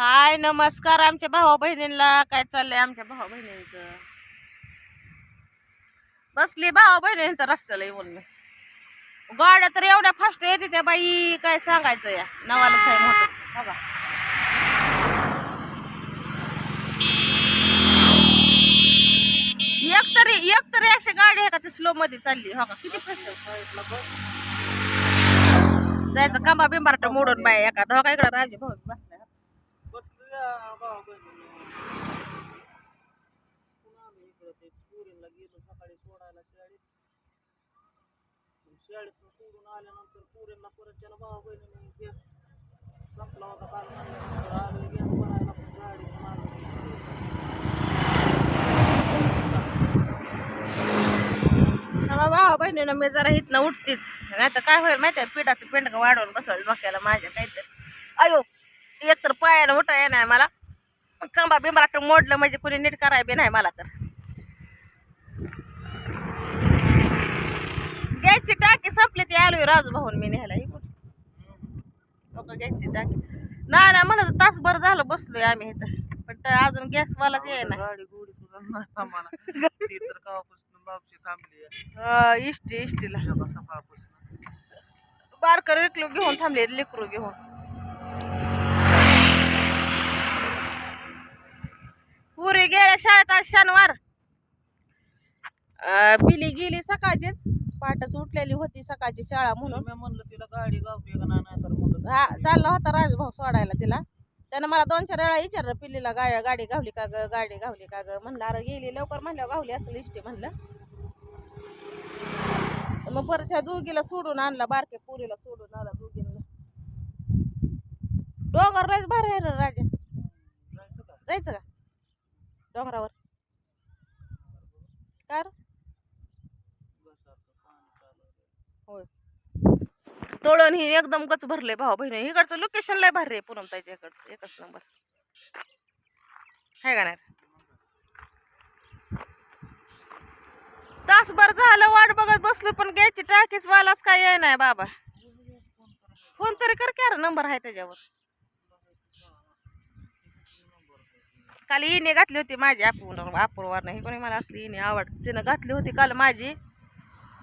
हाय नमस्कार आमच्या भाऊ बहिणींना काय चाललंय आमच्या भाऊ बहिणींचं बसली भाऊ बहिणी तर रस्त्याला येऊन. मी गाड्या तर एवढ्या फास्ट येते त्या बाई. काय सांगायचं या? नावालाच आहे मोठं. बघा एक तरी एक तरी अशी गाडी आहे का ती स्लो मध्ये चालली? हो का? किती फास्ट जायचं कांबा बिंबारट मोडून बाय एखादा. हो का? इकडं राजे भाऊ बसलाय शाळेतून सोडून आल्यानंतर पुरीला परत त्याला भाऊ बहिणीने गॅस संपला होता काल म्हणल्यानंतर गॅस भरायला पण गाडी बहिणीनं मी जरा इथनं उठतीच नाही तर काय होईल माहिती आहे पिठाचं पेंड वाढवून बसवलं डोक्याला माझ्या काहीतरी. पायाला उठा येणार मला. कंबा बिंबराट मोडलं म्हणजे कुणी नीट कराय बी नाही मला तर. गॅसची टाकी संपली ती आलोय राजू भाऊन मी न्यायला. गॅसची टाकी. नाही नाही म्हणत तासभर झालं बसलोय आम्ही इथं. पण अजून गॅसवालाच ये ना नाही. इष्टी इष्टीला. बारकर लेकरू घेऊन थांबले लेकरू घेऊन. पुरी गेल्या शाळेत आज शनिवार. पिली गेली सकाळचीच. पाटच उठलेली होती सकाळची शाळा म्हणून. मी म्हणलं तिला गाडी गावते का नाही तर म्हणलं हा चालला होता राजभाऊ सोडायला तिला. त्यानं मला दोन चार वेळा विचारलं पिल्लीला गा गाडी गावली का ग गाडी गावली का ग? म्हणलं अरे गेली लवकर म्हणल्यावर गावली असं इष्टी म्हणलं. मग परत ह्या दोघीला सोडून आणला बारक्या पुरीला सोडून आला दोघींना. डोंगरलाच भारी आहे ना राजा. जायचं का? डोंगरावर. कार? होय. तळण ही एकदम गच भरले भाऊ बहिणी. इकडचं लोकेशन लय भारी आहे पूनम ताईच्या इकडचं. एकच नंबर. आहे का नाही? तासभर झालं वाट बघत बसलो पण घ्यायची टाकीच वालाच काय आहे नाही बाबा. फोन तरी कर की अरे नंबर आहे त्याच्यावर. काल इने घातली होती माझी आपण अपूर्वार नाही कोणी मला असली इने आवडते तिनं घातली होती काल माझी.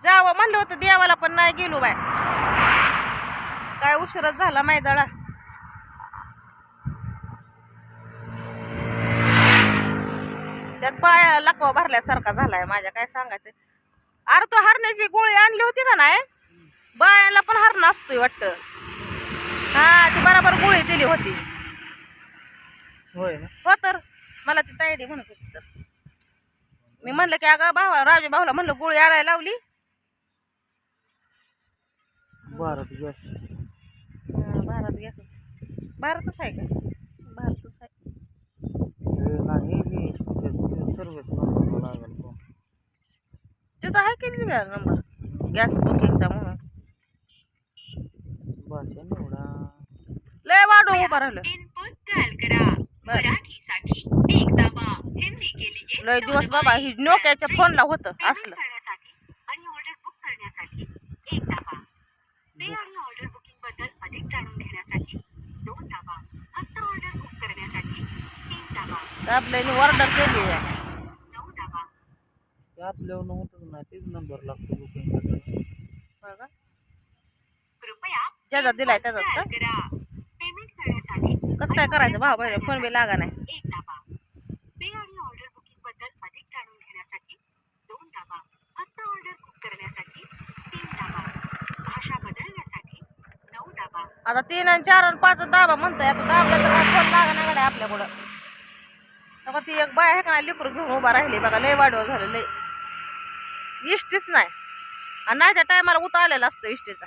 जावं म्हणलं होतं देवाला पण नाही गेलो बाय काय उशीरच झाला मैदाळा. त्यात पायाला लकवा भरल्यासारखा झालाय माझ्या काय सांगायचं? अरे तो हरण्याची गोळी आणली होती का नाही? बायाला पण हरण असतोय वाटतं. हा ती बराबर गोळी दिली होती. होय ना. हो तर. मला ती तायडी म्हणत होती तर. मी म्हणलं की अगं भावा राजू भाऊला म्हणलं गोळी आणायला लावली. भारत गॅस. हा, भारत गॅसच. भारतच आहे का? भारतच आहे. हे नाही मी नंबर लागेल तिथं आहे की दिला नंबर गॅस बुकिंगचा म्हणून. भाषा निवडा. लय वाढू उभा राहिलं. इनपुट डायल करा. बर मराठीसाठी एक दाबा हिंदी के लिए लय दिवस बाबा ही नोक्याच्या फोनला होतं असलं. करण्यासाठी आणि ऑर्डर बुक करण्यासाठी एक दाबा पे आणि ऑर्डर बुकिंगबद्दल अधिक जाणून घेण्यासाठी दोन दाबा फक्त ऑर्डर बुक करण्यासाठी तीन दाबा तर आपल्याने ऑर्डर केली आहे. नऊ दाबा ते आपल्यावर होतच नाही तेच नंबर लागतो बुकिंग करायला ज्याचा दिलाय त्याचाच का? डायल करा पेमेंट करण्यासाठी कसं काय करायचं? भाऊ फोन बी लागा नाही एक दाबा पे आणि ऑर्डर बुकिंगबद्दल अधिक जाणून घेण्यासाठी दोन दाबा फक्त ऑर्डर बुक करण्यासाठी तीन दाबा भाषा बदलण्यासाठी नऊ दाबा आता तीन आणि चार आणि पाच दाबा म्हणताय. आता दाबला तर फोन लागा नाही गड्या आपल्याकडं तेव्हा ती एक बाय आहे का नाही घेऊन उभा राहिली बघा लय वाढव झालं लय. इष्टीच नाही. आणि नाही त्या टायमाला उता आलेला असतो इष्टीचा.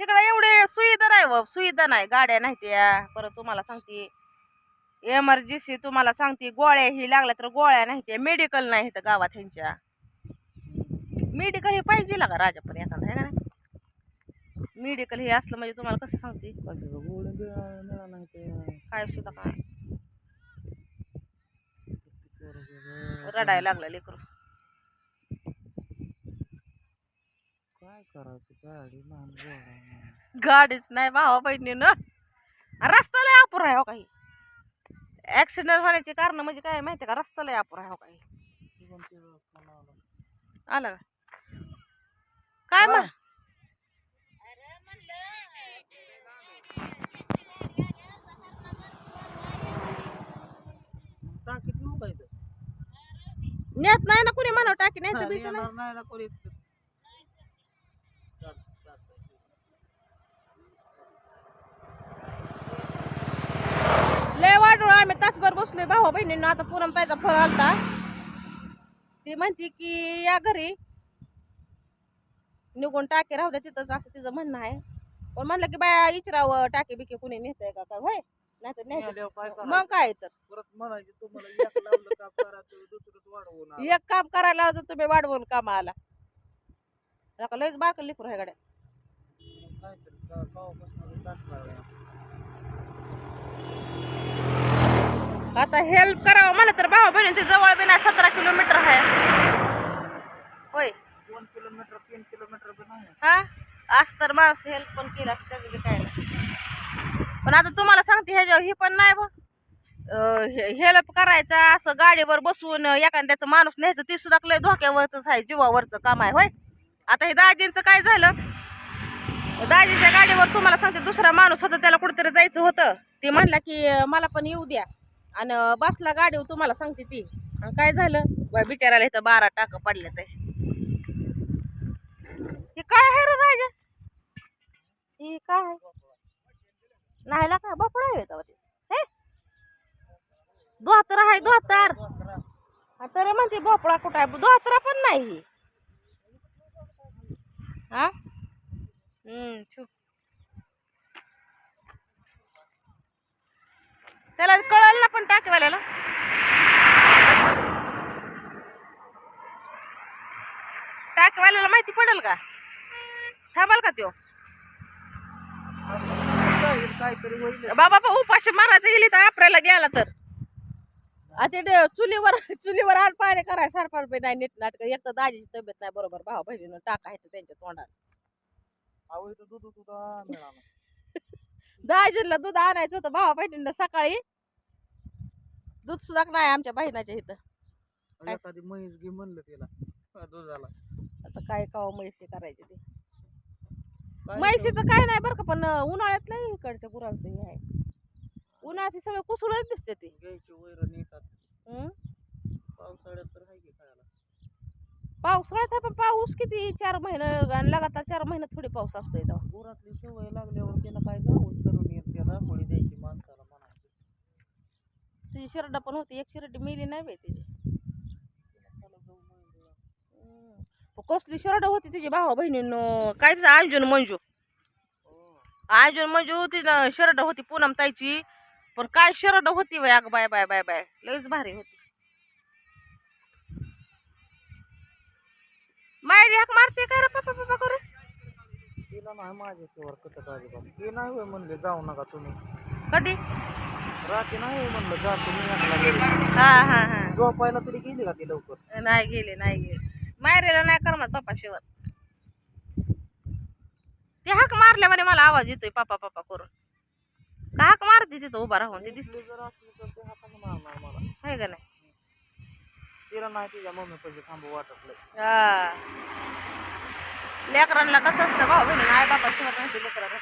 तिकडे एवढे सुविधा नाही व सुविधा नाही गाड्या नाही त्या. परत तुम्हाला सांगते एमर्जन्सी तुम्हाला सांगते गोळ्या ही लागल्या तर गोळ्या नाही त्या मेडिकल नाही तर गावात ह्यांच्या. मेडिकल हे पाहिजे का राजापर्यंत आहे का नाही? मेडिकल हे असलं म्हणजे तुम्हाला कसं सांगते? काय सुद्धा पोरं रडायला लागलं लेकरू. काय करायचं? गाडी गाडीच नाही भावा बहिणीनं. आणि रस्ता लय अपुरा आहे हो काही. ऍक्सिडेंट होण्याची कारण म्हणजे काय माहिती का? रस्ता लय अपुरा आहे हो काही. आला. का? काय? मग टाकीत येऊ काय इथं? नेत नाही ना कुणी म्हणा टाकी न्यायचं बीच नाही येणार नाही ना कोणी. लय वाढू आम्ही तासभर बसलोय भाऊ बहिणींना आता पूनम ताईचा फोन आलता. ती म्हणती की या घरी. निघून टाके राहू द्या तिथंच असं तिचं म्हणणं आहे. पण म्हणलं की बाया इचरावं टाके बिके कुणी नेतंय का काय होय? नाही तर काय करायचं? मग काय तर? परत म्हणायचे तुम्हाला एक लावलं का करा तुम्ही दुसरंच वाढवून आणा. एक काम करायला लावतं तुम्ही वाढवून कामा आला नका लयच बारकं लिखूर आहे गाड्या. काहीतरी का- गावापासून टाकणार आहे. आता हेल्प करावं म्हणलं तर भाऊ बहिणी ते जवळ बी नाही सतरा किलोमीटर आहे. होय. दोन किलोमीटर तीन किलोमीटर बी नाही. हा? आज तर माणूस हेल्प पण केला असं त्याचं बी काय नाही. पण आता तुम्हाला सांगते ह्याच्यावर हे पण नाही बघ. हेल्प करायचा असं गाडीवर बसून एखाद्याचं माणूस न्यायचं ते सुद्धा लय धोक्यावरच आहे जीवावरचं काम आहे होय. आता हे दाजींचं काय झालं? दाजीच्या गाडीवर तुम्हाला सांगते दुसरा माणूस होता त्याला कुठेतरी जायचं होतं. ते म्हणला की मला पण येऊ द्या. आणि बसला गाडीवर तुम्हाला सांगते ती. काय झालं? बाय बिचारायला इथं बारा टाकं पडले ते हे काय आहे रे राजा हे काय आहे नाही ला काय बापडा आहे तेव्हा ते हे दोहातर आहे दोहातर हा, तरी म्हणते भोपळा कुठं आहे? दोहातरा पण नाही. ही. छू. त्याला कळलं ना पण टाकेवाल्याला. टाकेवाल्याला माहिती पडेल का? थांबाल का त्यो? बाबा बा उपाशी मारायचं गेली तर आपल्याला गेला तर. ते चुलीवर चुलीवर आड पाणी कराय सरकार बी नाही नीट नाटक. एक तर दाजीची तब्येत नाही बरोबर भाऊ बहिणीनं टाका आहे त्यांच्या तोंडात दाजीला दूध आणायचं होतं भावा बहिणीनं सकाळी. दूध सुद्धा नाही आमच्या बहिणाच्या इथं? एखादी म्हैस घे म्हणलं तिला. दुधाला आता काय काव म्हैसी करायचे ते. काय म्हैसीचं काय नाही बरं का पण उन्हाळ्यात नाही इकडच्या गुरांचं हे आहे. उन्हाळ्यात हे सगळे कुसुळच दिसते ते? घ्यायची वैरण येतात हं? पावसाळ्यात तर आहे की खायला. पावसाळ्यात आहे पण पाऊस किती? चार महिने आणि लगातार चार महिने थोडी पाऊस असतो तेव्हा. गुरातली सवय लागल्यावर त्याला काय करून येत त्याला थोडी द्यायची माणसाला म्हणायची. तिची शिरडा पण होती एक शिरडी मेली नाही बाई तिची. जाऊ. पण कसली शिरडा होती तिची भावा बहिणीनं? काय तिचं अंजुन मंजू? हो. अंजुन मंजू तिनं शिरडा होती पूनम ताईची. पण काय शिरडा होती बाय अगं बाय बाय बाय बाय. लईच भारी होती. मायरी हाक मारते काय रे पप्पा पप्पा करू तिला नाही माझ्याशिवाय कटत अजिबात. ते नाही होय म्हणले जाऊ नका तुम्ही. कधी? रात्री नाही होय म्हणलं जा तुम्ही घरी. हा हा हा. झोपायला तरी गेली का ती लवकर? नाही गेले नाही गेले. मायरेला नाही करमत पप्पा शिवाय ते हाक मारल्यामुळे मला आवाज येतोय पापा पापा करून. का हाक मारते तिथं उभा राहून ते दिसते. दिसली जर असली तर ते हाताने मारणार मला. आहे का नाही? तिला नाही तिच्या मम्मी पैसे थांबू वाटतलं हा. लेकरांना कसं असतं भाऊ बहिणी आई बापा शिवाय नाही लेकरांना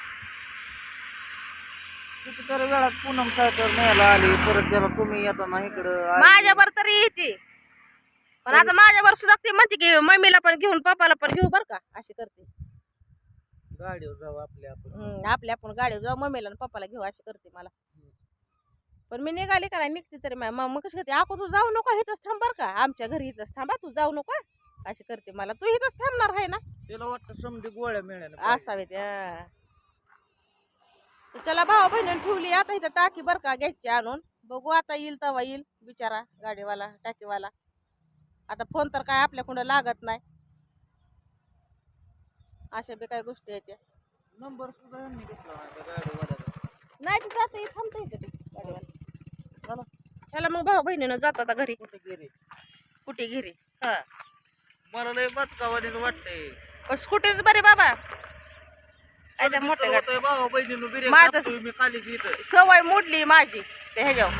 कितीतरी वेळात पूनम काय तर न्यायला आली परत त्याला तुम्ही येताना इकडं. आली. माझ्यावर तरी येते. पण आता माझ्यावर सुद्धा ती म्हणते की मम्मीला पण घेऊन पप्पाला पण घेऊ बरं का? अशी करते. गाडीवर जाऊ आपल्या आपण. हम्म, आपल्या आपण गाडीवर जाऊ मम्मीला आणि पप्पाला घेऊ अशी करते मला. पण मी निघाली का नाही निघते तरी मा- मग कशी करते आको तू जाऊ नको इथंच थांब बरं का आमच्या घरी इथंच थांबा तू जाऊ नको अशी करते मला. तू इथंच थांबणार आहे ना? तिला वाटतं समधी गोळ्या मिळाल्या असावे त्या. चला भाऊ बहिणीने ठेवली आता इथं टाकी बरं का घ्यायची आणून. बघू आता येईल तेव्हा येईल बिचारा गाडीवाला टाकीवाला. आता फोन तर काय आपल्याकडं लागत नाही. अशा बी काय गोष्टी आहेत त्या. नंबर सुद्धा यांनी घेतला नाही त्या गाडीवाल्याचा नाही तर जातं थांबता येतं ते गाडीवाला चला. चला मग भाऊ बहिणीनं जात आता घरी. कुठे गेली? कुठे घरी हा. मला लय बचकावानीच वाटतंय. पण स्कूटीच बरी बाबा. काय त्या मोठ्या गाड्या होतंय भावा बहिणीनं बिर्याणी माझं- कापतोय मी कालीची इथं. सवय मोडली माझी ते ह्याच्यावर.